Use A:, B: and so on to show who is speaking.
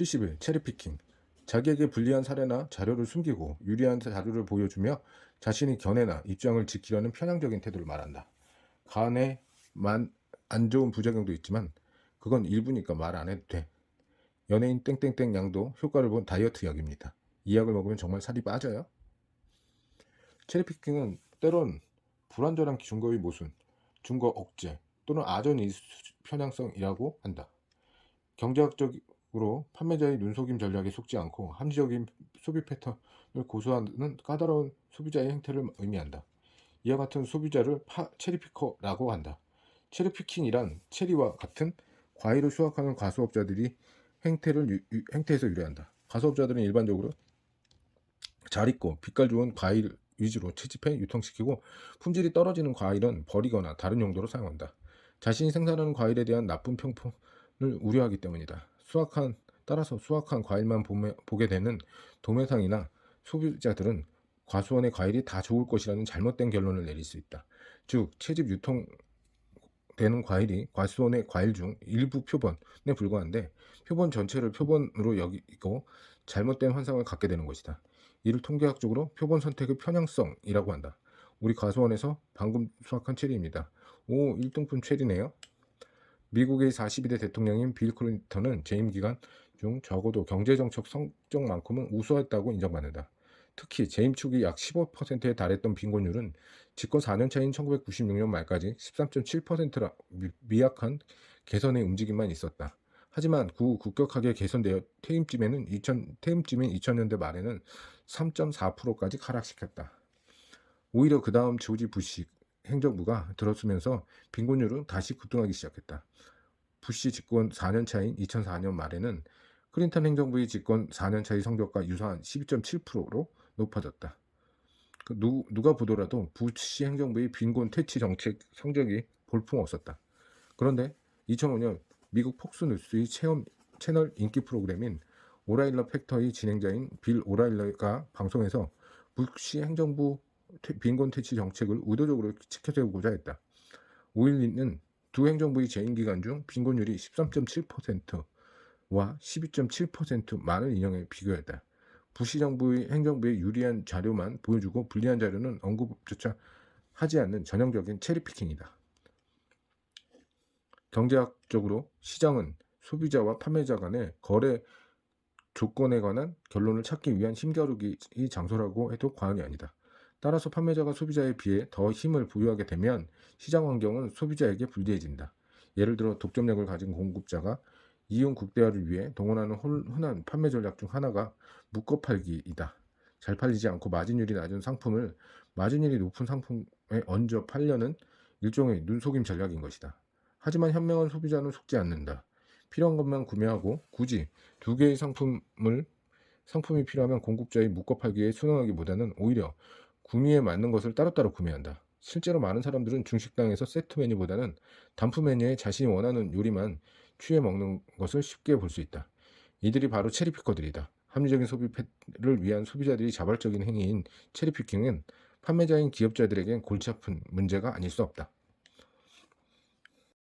A: 70일 체리피킹 자기에게 불리한 사례나 자료를 숨기고 유리한 자료를 보여주며 자신의 견해나 입장을 지키려는 편향적인 태도를 말한다. 간에만 안 좋은 부작용도 있지만 그건 일부니까 말 안 해도 돼. 연예인 땡땡땡 양도 효과를 본 다이어트 약입니다. 이 약을 먹으면 정말 살이 빠져요? 체리피킹은 때론 불완전한 증거의 모순, 증거 억제 또는 아전이 편향성이라고 한다. 경제학적 으로 판매자의 눈속임 전략에 속지 않고 합리적인 소비 패턴을 고수하는 까다로운 소비자의 행태를 의미한다. 이와 같은 소비자를 파, 체리피커라고 한다. 체리피킹이란 체리와 같은 과일을 수확하는 과수업자들이 행태를 유- 유- 행태에서 유래한다. 과수업자들은 일반적으로 잘 익고 빛깔 좋은 과일 위주로 채집해 유통시키고 품질이 떨어지는 과일은 버리거나 다른 용도로 사용한다. 자신이 생산하는 과일에 대한 나쁜 평판을 우려하기 때문이다. 수확한 따라서 수확한 과일만 보매, 보게 되는 도매상이나 소비자들은 과수원의 과일이 다 좋을 것이라는 잘못된 결론을 내릴 수 있다. 즉 채집 유통되는 과일이 과수원의 과일 중 일부 표본에 불과한데 표본 전체를 표본으로 여기고 잘못된 환상을 갖게 되는 것이다. 이를 통계학적으로 표본 선택의 편향성이라고 한다. 우리 과수원에서 방금 수확한 체리입니다. 오, 1등품 체리네요. 미국의 42대 대통령인 빌 클린턴은 재임 기간 중 적어도 경제정책 성적만큼은 우수했다고 인정받는다. 특히 재임 초기 약 15%에 달했던 빈곤율은 집권 4년 차인 1996년 말까지 13.7%라 미약한 개선의 움직임만 있었다. 하지만 구 급격하게 개선되어 퇴임쯤에는 2000 퇴임쯤인 2000년대 말에는 3.4%까지 하락시켰다. 오히려 그 다음 조지 부시 행정부가 들어서면서 빈곤율은 다시 급등하기 시작했다. 부시 집권 4년 차인 2004년 말에는 클린턴 행정부의 집권 4년 차의 성적과 유사한 12.7%로 높아졌다. 그 누, 누가 보더라도 부시 행정부의 빈곤 퇴치 정책 성적이 볼품없었다. 그런데 2005년 미국 폭스 뉴스의 체험 채널 인기 프로그램인 오라일러 팩터의 진행자인 빌 오라일러가 방송에서 부시 행정부 퇴- 빈곤 퇴치 정책을 의도적으로 치켜세우고자 했다. 오일리는 두 행정부의 재임 기간 중 빈곤율이 13.7%와 12.7%만을 인용해 비교했다. 부시 정부의 행정부의 유리한 자료만 보여주고 불리한 자료는 언급조차 하지 않는 전형적인 체리피킹이다. 경제학적으로 시장은 소비자와 판매자 간의 거래 조건에 관한 결론을 찾기 위한 힘겨루기 장소라고 해도 과언이 아니다. 따라서 판매자가 소비자에 비해 더 힘을 부여하게 되면 시장 환경은 소비자에게 불리해진다. 예를 들어 독점력을 가진 공급자가 이윤 국대화를 위해 동원하는 홀- 흔한 판매 전략 중 하나가 묶어 팔기이다. 잘 팔리지 않고 마진율이 낮은 상품을 마진율이 높은 상품에 얹어 팔려는 일종의 눈속임 전략인 것이다. 하지만 현명한 소비자는 속지 않는다. 필요한 것만 구매하고 굳이 두 개의 상품을 상품이 필요하면 공급자의 묶어 팔기에 순응하기보다는 오히려 구미에 맞는 것을 따로따로 구매한다. 실제로 많은 사람들은 중식당에서 세트 메뉴보다는 단품 메뉴에 자신이 원하는 요리만 취해 먹는 것을 쉽게 볼 수 있다. 이들이 바로 체리피커들이다. 합리적인 소비를 위한 소비자들이 자발적인 행위인 체리피킹은 판매자인 기업자들에겐 골치 아픈 문제가 아닐 수 없다.